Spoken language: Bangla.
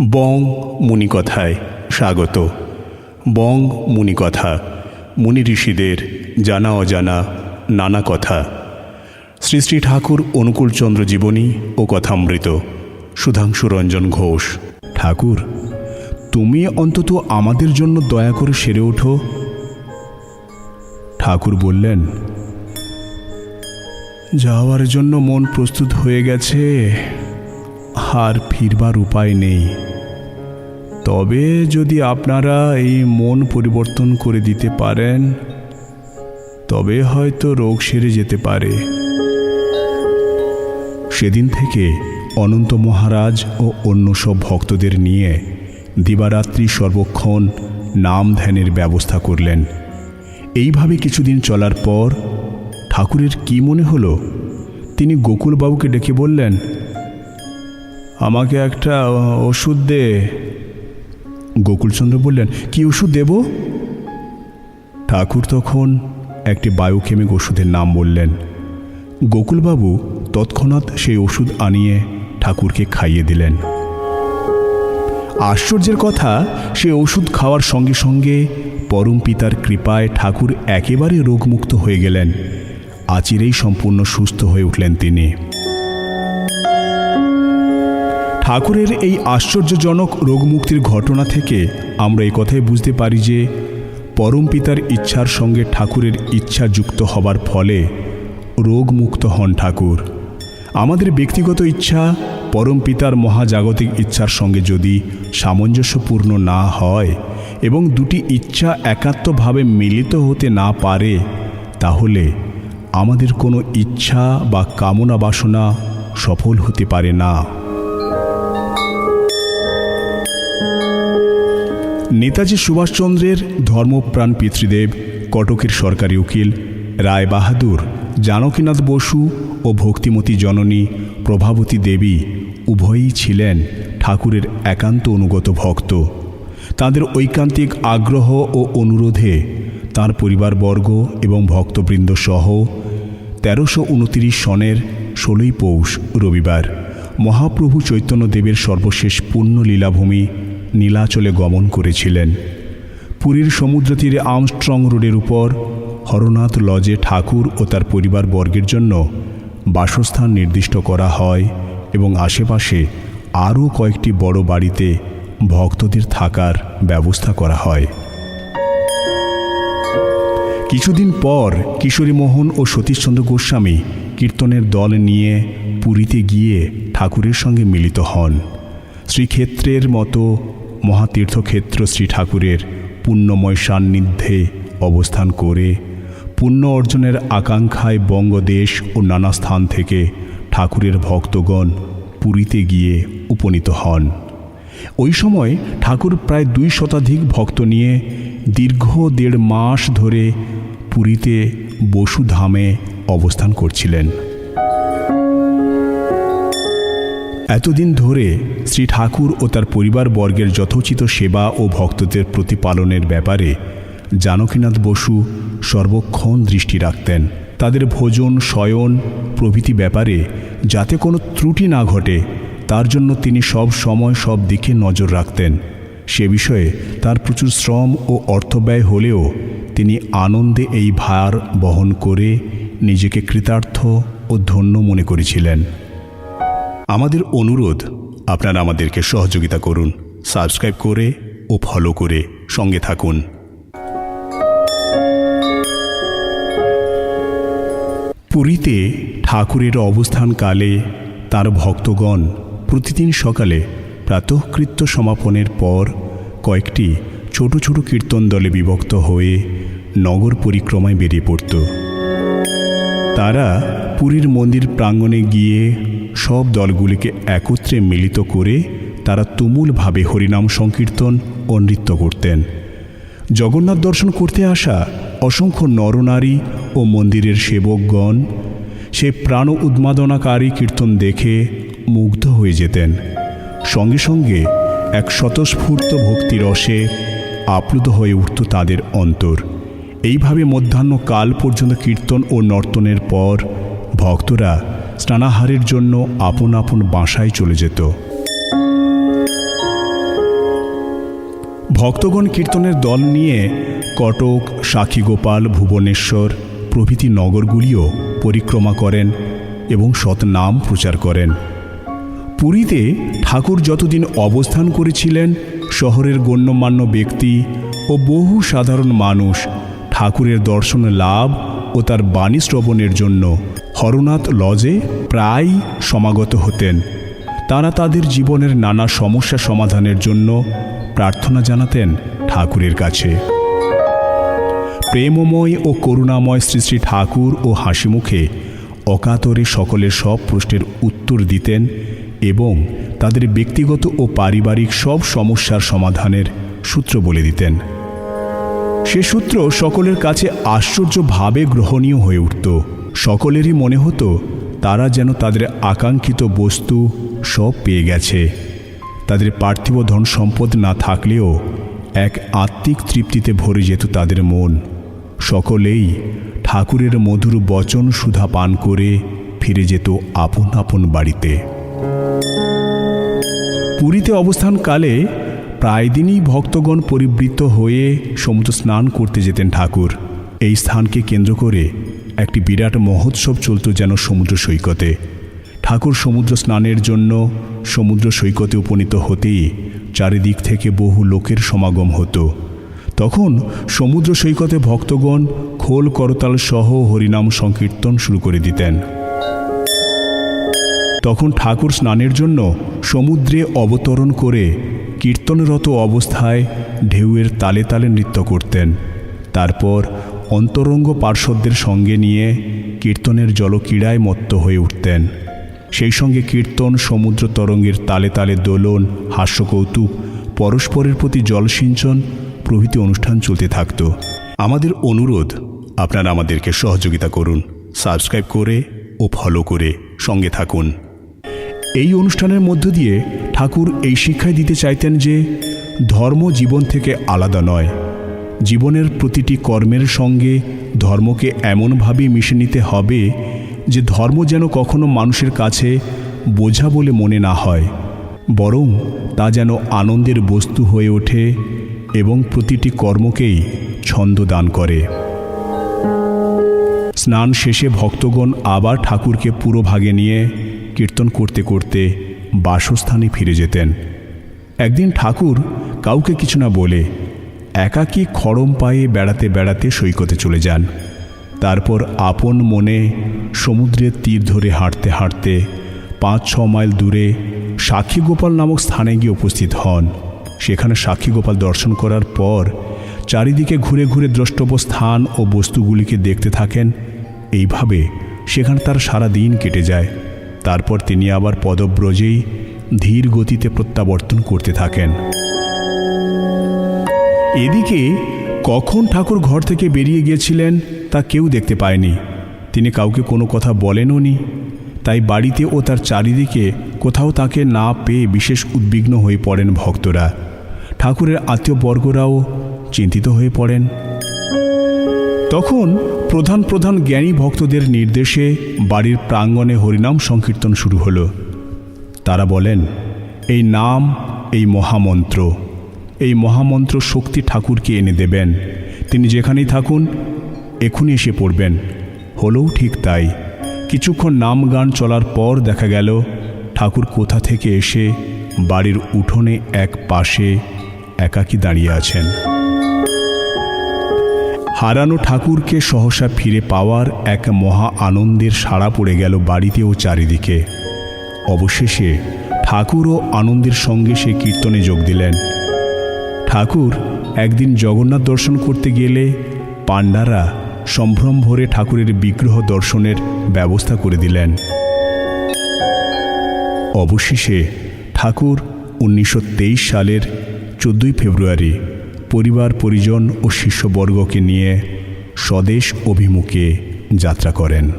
বং মুনিকথায় স্বাগত। বং মুনিকথা, মুনি ঋষিদের জানা অজানা নানা কথা। শ্রী শ্রী ঠাকুর অনুকূলচন্দ্র জীবনী ও কথামৃত, সুধাংশু রঞ্জন ঘোষ। ঠাকুর, তুমি অন্তত আমাদের জন্য দয়া করে সেরে ওঠো। ঠাকুর বললেন, যাওয়ার জন্য মন প্রস্তুত হয়ে গেছে। আর ফিরবার উপায় নেই। তবে যদি আপনারা এই মন পরিবর্তন করে দিতে পারেন, তবে হয়তো রোগ সেরে যেতে পারে। সেদিন থেকে অনন্ত মহারাজ ও অন্য সব ভক্তদের নিয়ে দিবারাত্রি সর্বক্ষণ নাম ধ্যানের ব্যবস্থা করলেন। এইভাবে কিছুদিন চলার পর ঠাকুরের কি মনে হলো? তিনি গোকুলবাবুকে ডেকে বললেন আমাকে একটা ওষুধ দে। গোকুলচন্দ্র বললেন, কি ওষুধ দেব? ঠাকুর তখন একটি বায়োকেমিক ওষুধের নাম বললেন। গোকুলবাবু তৎক্ষণাৎ সেই ওষুধ আনিয়ে ঠাকুরকে খাইয়ে দিলেন। আশ্চর্যের কথা, সে ওষুধ খাওয়ার সঙ্গে সঙ্গে পরম পিতার কৃপায় ঠাকুর একেবারে রোগমুক্ত হয়ে গেলেন। আচিরেই সম্পূর্ণ সুস্থ হয়ে উঠলেন তিনি। ঠাকুরের এই আশ্চর্যজনক রোগমুক্তির ঘটনা থেকে আমরা এই কথাই বুঝতে পারি যে পরম পিতার ইচ্ছার সঙ্গে ঠাকুরের ইচ্ছা যুক্ত হবার ফলে রোগমুক্ত হন ঠাকুর। আমাদের ব্যক্তিগত ইচ্ছা, পরম পিতার মহাজাগতিক ইচ্ছার সঙ্গে যদি সামঞ্জস্যপূর্ণ না হয় এবং দুটি ইচ্ছা একাত্মভাবে মিলিত হতে না পারে, তাহলে আমাদের কোনো ইচ্ছা বা কামনা বাসনা সফল হতে পারে না। নেতাজি সুভাষচন্দ্রের ধর্মপ্রাণ পিতৃদেব, কটকের সরকারি উকিল, রায় বাহাদুর, জানকীনাথ বসু ও ভক্তিমতী জননী প্রভাবতী দেবী উভয়ই ছিলেন ঠাকুরের একান্ত অনুগত ভক্ত। তাদের ঐকান্তিক আগ্রহ ও অনুরোধে তার পরিবারবর্গ এবং ভক্তবৃন্দ সহ তেরোশো উনতিরিশ সনের ষোলোই পৌষ রবিবার মহাপ্রভু চৈতন্যদেবের সর্বশেষ পূর্ণ লীলাভূমি নীলাচলে গমন করেছিলেন। পুরীর সমুদ্র তীরে আমস্ট্রং রোডের উপর হরনাথ লজে ঠাকুর ও তার পরিবার বর্গের জন্য বাসস্থান নির্দিষ্ট করা হয় এবং আশেপাশে আরও কয়েকটি বড় বাড়িতে ভক্তদের থাকার ব্যবস্থা করা হয়। কিছুদিন পর কিশোরী মোহন ও সতীশচন্দ্র গোস্বামী কীর্তনের দল নিয়ে পুরীতে গিয়ে ঠাকুরের সঙ্গে মিলিত হন। শ্রীক্ষেত্রের মতো মহাতীর্থক্ষেত্র শ্রী ঠাকুরের পুণ্যময় সান্নিধ্যে অবস্থান করে পুণ্য অর্জনের আকাঙ্ক্ষায় বঙ্গদেশ ও নানা স্থান থেকে ঠাকুরের ভক্তগণ পুরীতে গিয়ে উপনীত হন। ওই সময় ঠাকুর প্রায় দুই শতাধিক ভক্ত নিয়ে দীর্ঘ দেড় মাস ধরে পুরীতে বসুধামে অবস্থান করছিলেন। এতদিন ধরে শ্রী ঠাকুর ও তার পরিবার বর্গের যথোচিত সেবা ও ভক্তদের প্রতিপালনের ব্যাপারে জানকীনাথ বসু সর্বক্ষণ দৃষ্টি রাখতেন। তাদের ভোজন, শয়ন প্রভৃতি ব্যাপারে যাতে কোনো ত্রুটি না ঘটে, তার জন্য তিনি সব সময় সব দিকে নজর রাখতেন। সে বিষয়ে তার প্রচুর শ্রম ও অর্থব্যয় হলেও তিনি আনন্দে এই ভার বহন করে নিজেকে কৃতার্থ ও ধন্য মনে করেছিলেন। আমাদের অনুরোধ, আপনারা আমাদেরকে সহযোগিতা করুন, সাবস্ক্রাইব করে ও ফলো করে সঙ্গে থাকুন। পুরীতে ঠাকুরের অবস্থানকালে তার ভক্তগণ প্রতিদিন সকালে প্রাতঃকৃত্য সমাপনের পর কয়েকটি ছোট ছোট কীর্তন দলে বিভক্ত হয়ে নগর পরিক্রমায় বেরিয়ে পড়ত। তারা পুরীর মন্দির প্রাঙ্গণে গিয়ে সব দলগুলিকে একত্রে মিলিত করে তারা তুমুলভাবে হরিনাম সংকীর্তন ও নৃত্য করতেন। জগন্নাথ দর্শন করতে আসা অসংখ্য নরনারী ও মন্দিরের সেবকগণ সে প্রাণ উন্মাদনাকারী কীর্তন দেখে মুগ্ধ হয়ে যেতেন। সঙ্গে সঙ্গে এক স্বতঃস্ফূর্ত ভক্তিরসে আপ্লুত হয়ে উঠত তাদের অন্তর। এইভাবে মধ্যাহ্ন কাল পর্যন্ত কীর্তন ও নর্তনের পর ভক্তরা স্নানাহারের জন্য আপন আপন বাসায় চলে যেত। ভক্তগণ কীর্তনের দল নিয়ে কটক, সাক্ষীগোপাল, ভুবনেশ্বর প্রভৃতি নগরগুলিও পরিক্রমা করেন এবং সৎনাম প্রচার করেন। পুরীতে ঠাকুর যতদিন অবস্থান করেছিলেন, শহরের গণ্যমান্য ব্যক্তি ও বহু সাধারণ মানুষ ঠাকুরের দর্শন লাভ ও তার বাণী শ্রবণের জন্য হরনাথ লজে প্রায় সমাগত হতেন। তারা তাদের জীবনের নানা সমস্যা সমাধানের জন্য প্রার্থনা জানাতেন ঠাকুরের কাছে। প্রেমময় ও করুণাময় শ্রী শ্রী ঠাকুর ও হাসিমুখে অকাতরে সকলের সব প্রশ্নের উত্তর দিতেন এবং তাদের ব্যক্তিগত ও পারিবারিক সব সমস্যার সমাধানের সূত্র বলে দিতেন। সে সূত্র সকলের কাছে আশ্চর্যভাবে গ্রহণীয় হয়ে উঠত। সকলেরই মনে হতো তারা যেন তাদের আকাঙ্ক্ষিত বস্তু সব পেয়ে গেছে। তাদের পার্থিব ধন সম্পদ না থাকলেও এক আত্মিক তৃপ্তিতে ভরে যেত তাদের মন। সকলেই ঠাকুরের মধুর বচন সুধা পান করে ফিরে যেত আপন আপন বাড়িতে। পুরীতে অবস্থানকালে প্রায় দিনই ভক্তগণ পরিবৃত্ত হয়ে সমুদ্র স্নান করতে যেতেন ঠাকুর। এই স্থানকে কেন্দ্র করে একটি বিরাট মহোৎসব চলত যেন সমুদ্র সৈকতে। ঠাকুর সমুদ্র স্নানের জন্য সমুদ্র সৈকতে উপনীত হতেই চারিদিক থেকে বহু লোকের সমাগম হতো। তখন সমুদ্র সৈকতে ভক্তগণ খোল করতাল সহ হরিনাম সংকীর্তন শুরু করে দিতেন। তখন ঠাকুর স্নানের জন্য সমুদ্রে অবতরণ করে কীর্তনরত অবস্থায় ঢেউয়ের তালে তালে নৃত্য করতেন। তারপর অন্তরঙ্গ পার্শ্বদের সঙ্গে নিয়ে কীর্তনের জলক্রীড়ায় মত্ত হয়ে উঠতেন। সেই সঙ্গে কীর্তন, সমুদ্র তরঙ্গের তালে তালে দোলন, হাস্যকৌতুক, পরস্পরের প্রতি জলসিঞ্চন প্রভৃতি অনুষ্ঠান চলতে থাকত। আমাদের অনুরোধ, আপনারা আমাদেরকে সহযোগিতা করুন, সাবস্ক্রাইব করে ও ফলো করে সঙ্গে থাকুন। এই অনুষ্ঠানের মধ্য দিয়ে ঠাকুর এই শিক্ষায় দিতে চাইতেন যে, ধর্ম জীবন থেকে আলাদা নয় জীবনের প্রতিটি কর্মের সঙ্গে ধর্মকে এমনভাবে মিশে নিতে হবে যে ধর্ম যেন কখনো মানুষের কাছে বোঝা বলে মনে না হয়, বরং তা যেন আনন্দের বস্তু হয়ে ওঠে এবং প্রতিটি কর্মকেই ছন্দ দান করে। স্নান শেষে ভক্তগণ আবার ঠাকুরকে পুরো ভাগে নিয়ে কীর্তন করতে করতে বাসস্থানে ফিরে যেতেন। একদিন ঠাকুর কাউকে কিছু না বলে একাকী খড়ম পায়ে বেড়াতে বেড়াতে সৈকতে চলে যান। তারপর আপন মনে সমুদ্রের তীর ধরে হাঁটতে হাঁটতে পাঁচ ছ মাইল দূরে সাক্ষীগোপাল নামক স্থানে গিয়ে উপস্থিত হন। সেখানে সাক্ষীগোপাল দর্শন করার পর চারিদিকে ঘুরে ঘুরে দ্রষ্টব্য স্থান ও বস্তুগুলিকে দেখতে থাকেন। এইভাবে সেখানে তার সারা দিন কেটে যায়। তারপর তিনি আবার পদব্রজেই ধীর গতিতে প্রত্যাবর্তন করতে থাকেন। এদিকে কখন ঠাকুর ঘর থেকে বেরিয়ে গিয়েছিলেন তা কেউ দেখতে পায়নি। তিনি কাউকে কোনো কথা বলেনও নি। তাই বাড়িতে ও তার চারিদিকে কোথাও তাকে না পেয়ে বিশেষ উদ্বিগ্ন হয়ে পড়েন ভক্তরা। ঠাকুরের আত্মীয় বর্গরাও চিন্তিত হয়ে পড়েন। তখন প্রধান প্রধান জ্ঞানী ভক্তদের নির্দেশে বাড়ির প্রাঙ্গণে হরিনাম সংকীর্তন শুরু হলো। তারা বলেন, এই নাম, এই মহামন্ত্র। এই মহামন্ত্র শক্তি ঠাকুরকে এনে দেবেন। তিনি যেখানেই থাকুন এখনই এসে পড়বেন। হলেও ঠিক তাই। কিছুক্ষণ নাম গান চলার পর দেখা গেল, ঠাকুর কোথা থেকে এসে বাড়ির উঠোনে এক পাশে একাকী দাঁড়িয়ে আছেন। হারানো ঠাকুরকে সহসা ফিরে পাওয়ার এক মহা আনন্দের সাড়া পড়ে গেল বাড়িতে ও চারিদিকে। অবশেষে ঠাকুরও আনন্দের সঙ্গে সে কীর্তনে যোগ দিলেন। ঠাকুর একদিন জগন্নাথ দর্শন করতে গেলে পাণ্ডারা সম্ভ্রম ভরে ঠাকুরের বিগ্রহ দর্শনের ব্যবস্থা করে দিলেন। অবশেষে ঠাকুর উনিশশো তেইশ সালের চোদ্দোই ফেব্রুয়ারি পরিবার, পরিজন ও শিষ্যবর্গকে নিয়ে স্বদেশ অভিমুখে যাত্রা করেন।